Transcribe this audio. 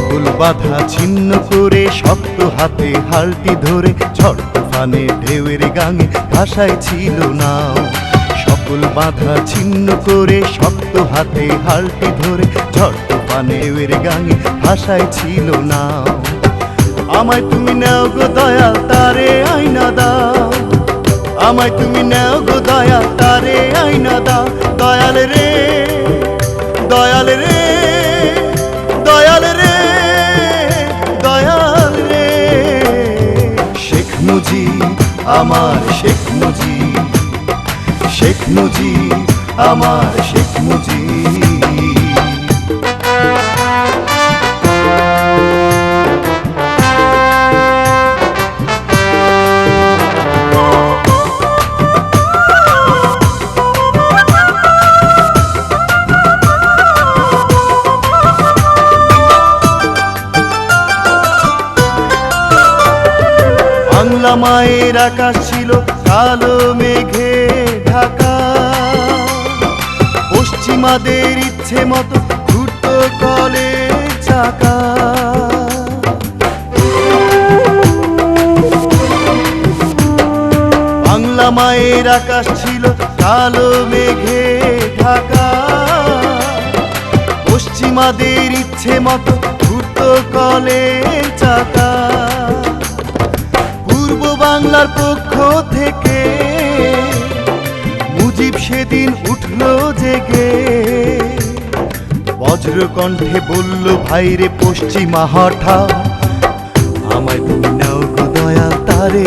বাধা ছিন্ন করে শক্ত হাতে হালটি ধরে ঝড় তুফানে ঢেউয়ের গাঙে ভাষায় ছিল নাও সকল বাধা ছিন্ন করে শক্ত হাতে হালটি ধরে ঝড় তুফানে ঢেউয়ের গাঙে ভাষায় ছিল নাও আমায় তুমি নাও গো দয়াল, তারে আইনা দাও। আমায় তুমি নাও গো দয়াল শেখ মুজি আমার শেখ মুজি শেখ মুজি আমার শেখ মুজি বাংলা মায়ের আকাশ ছিল কালো মেঘে ঢাকা। পশ্চিমাদের ইচ্ছে মতো ঘুরত কলে চাকা বাংলা মায়ের আকাশ ছিল কালো মেঘে ঢাকা। পশ্চিমাদের ইচ্ছে মতো ঘুরত কলে চাকা বাংলার পক্ষ থেকে। মুজিব সেদিন উঠল জেগে। বজ্র কণ্ঠে বলল, ভাইরে পশ্চিমা হঠাৎ, আমায় তুমি নাও গো দয়া তারে